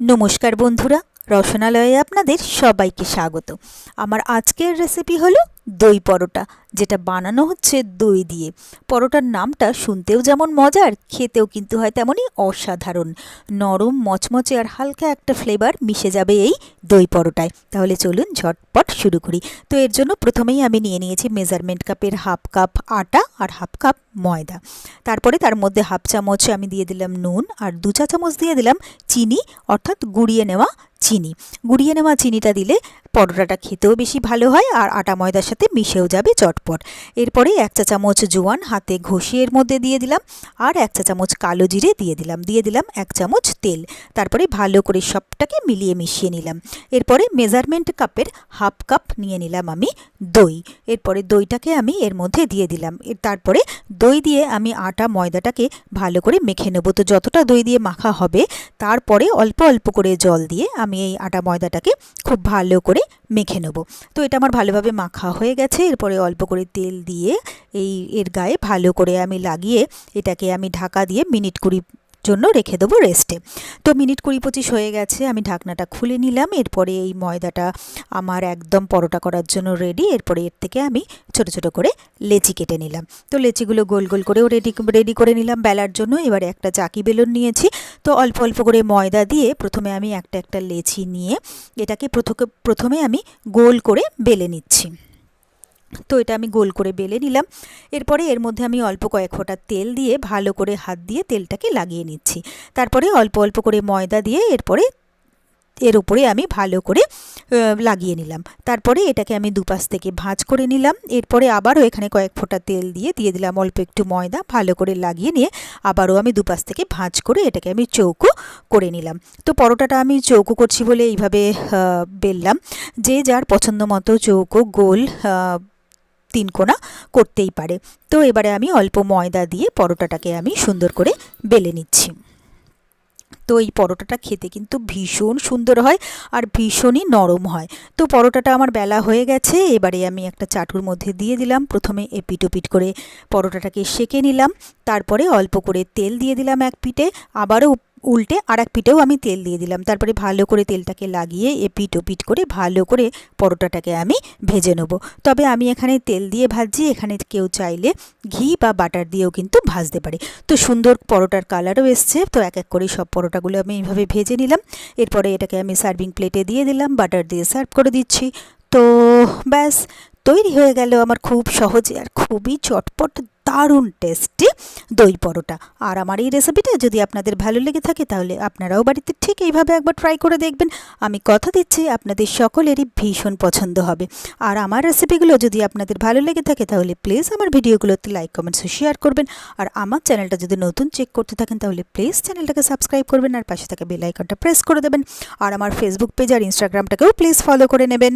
নমস্কার বন্ধুরা রসনালয়ে আপনাদের সবাইকে স্বাগত। আমার আজকের রেসিপি হলো দই পরোটা, যেটা বানানো হচ্ছে দই দিয়ে। পরোটার নামটা শুনতেও যেমন মজার, খেতেও কিন্তু হয় তেমনই অসাধারণ। নরম, মচমচে আর হালকা একটা ফ্লেভার মিশে যাবে এই দই পরোটায়। তাহলে চলুন ঝটপট শুরু করি। তো এর জন্য প্রথমেই আমি নিয়ে নিয়েছি মেজারমেন্ট কাপের হাফ কাপ আটা আর হাফ কাপ ময়দা। তারপরে তার মধ্যে হাফ চামচ আমি দিয়ে দিলাম নুন আর দু চা চামচ দিয়ে দিলাম চিনি, অর্থাৎ গুঁড়িয়ে নেওয়া চিনি। গুঁড়িয়ে নেওয়া চিনিটা দিলে পরোটাটা খেতেও বেশি ভালো হয় আর আটা ময়দার সাথে মিশেও যাবে চটপট। এরপরে এক চা চামচ জোয়ান হাতে ঘষিয়ে এর মধ্যে দিয়ে দিলাম আর এক চা চামচ কালো জিরে দিয়ে দিলাম। দিয়ে দিলাম এক চামচ তেল। তারপরে ভালো করে সবটাকে মিলিয়ে মিশিয়ে নিলাম। এরপরে মেজারমেন্ট কাপের হাফ কাপ নিয়ে নিলাম আমি দই। এরপরে দইটাকে আমি এর মধ্যে দিয়ে দিলাম। তারপরে দই দিয়ে আমি আটা ময়দাটাকে ভালো করে মেখে নেব। তো যতটা দই দিয়ে মাখা হবে, তারপরে অল্প অল্প করে জল দিয়ে আমি এই আটা ময়দাটাকে খুব ভালো করে মেখে নেব। তো এটা আমার ভালোভাবে মাখা হয়ে গেছে। এরপরে অল্প করে তেল দিয়ে এই এর গায়ে ভালো করে আমি লাগিয়ে এটাকে আমি ঢাকা দিয়ে মিনিট কুড়ি জন্য রেখে দেবো রেস্টে তো মিনিট কুড়ি পঁচিশ হয়ে গেছে, আমি ঢাকনাটা খুলে নিলাম। এরপরে এই ময়দাটা আমার একদম পরোটা করার জন্য রেডি এরপরে এর থেকে আমি ছোট ছোট করে লেচি কেটে নিলাম। তো লেচিগুলো গোল গোল করেও রেডি রেডি করে নিলাম বেলার জন্য। এবারে একটা চাকি বেলুন নিয়েছি। তো অল্প অল্প করে ময়দা দিয়ে প্রথমে আমি একটা একটা লেচি নিয়ে এটাকে প্রথমে আমি গোল করে বেলে নিচ্ছি। তো এটা আমি গোল করে বেলে নিলাম। এরপরে এর মধ্যে আমি অল্প কয়েক ফোঁটা তেল দিয়ে ভালো করে হাত দিয়ে তেলটাকে লাগিয়ে নিচ্ছি। তারপরে অল্প অল্প করে ময়দা দিয়ে এরপরে, এর উপরে আমি ভালো করে লাগিয়ে নিলাম। তারপরে এটাকে আমি দুপাশ থেকে ভাঁজ করে নিলাম। এরপরে আবারও এখানে কয়েক ফোঁটা তেল দিয়ে দিয়ে দিলাম অল্প একটু ময়দা, ভালো করে লাগিয়ে নিয়ে আবারও আমি দুপাশ থেকে ভাঁজ করে এটাকে আমি চৌকো করে নিলাম। তো পরোটাটা আমি চৌকো করছি বলে এইভাবে বেললাম। যে যার পছন্দ মতো চৌকো, গোল তিন কোনা করতেই পারে। তো এবারে আমি অল্প ময়দা দিয়ে পরোটাটাকে আমি সুন্দর করে বেলে নিচ্ছি। তো এই পরোটাটা খেতে কিন্তু ভীষণ সুন্দর হয় আর ভীষণই নরম হয়। তো পরোটাটা আমার বেলা হয়ে গেছে, এবারে আমি একটা চাটুর মধ্যে দিয়ে দিলাম। প্রথমে এপিট ওপিট করে পরোটাটাকে সেকে নিলাম, তারপরে অল্প করে তেল দিয়ে দিলাম এক পিঠে, আবারও উল্টে আর এক পিঠেও আমি তেল দিয়ে দিলাম। তারপরে ভালো করে তেলটাকে লাগিয়ে এপিট ওপিট করে ভালো করে পরোটাটাকে আমি ভেজে নেব। তবে আমি এখানে তেল দিয়ে ভাজছি, এখানে কেউ চাইলে ঘি বা বাটার দিয়েও কিন্তু ভাজতে পারে। তো সুন্দর পরোটার কালারও এসছে, তো এক এক করে সব পরোটাগুলো আমি এইভাবে ভেজে নিলাম। এরপরে এটাকে আমি সার্ভিং প্লেটে দিয়ে দিলাম, বাটার দিয়ে সার্ভ করে দিচ্ছি। তো ব্যাস, তৈরি হয়ে গেল আমার খুব সহজে আর খুবই চটপট দারুণ টেস্টি দই পরোটা। আর আমার এই রেসিপিটা যদি আপনাদের ভালো লেগে থাকে, তাহলে আপনারাও বাড়িতে ঠিক এইভাবে একবার ট্রাই করে দেখবেন। আমি কথা দিচ্ছি, আপনাদের সকলেরই ভীষণ পছন্দ হবে। আর আমার রেসিপিগুলো যদি আপনাদের ভালো লেগে থাকে, তাহলে প্লিজ আমার ভিডিওগুলোতে লাইক কমেন্টস শেয়ার করবেন। আর আমার চ্যানেলটা যদি নতুন চেক করতে থাকেন, তাহলে প্লিজ চ্যানেলটাকে সাবস্ক্রাইব করবেন আর পাশে থাকা বেল আইকনটা প্রেস করে দেবেন। আর আমার ফেসবুক পেজ আর ইনস্টাগ্রামটাকেও প্লিজ ফলো করে নেবেন।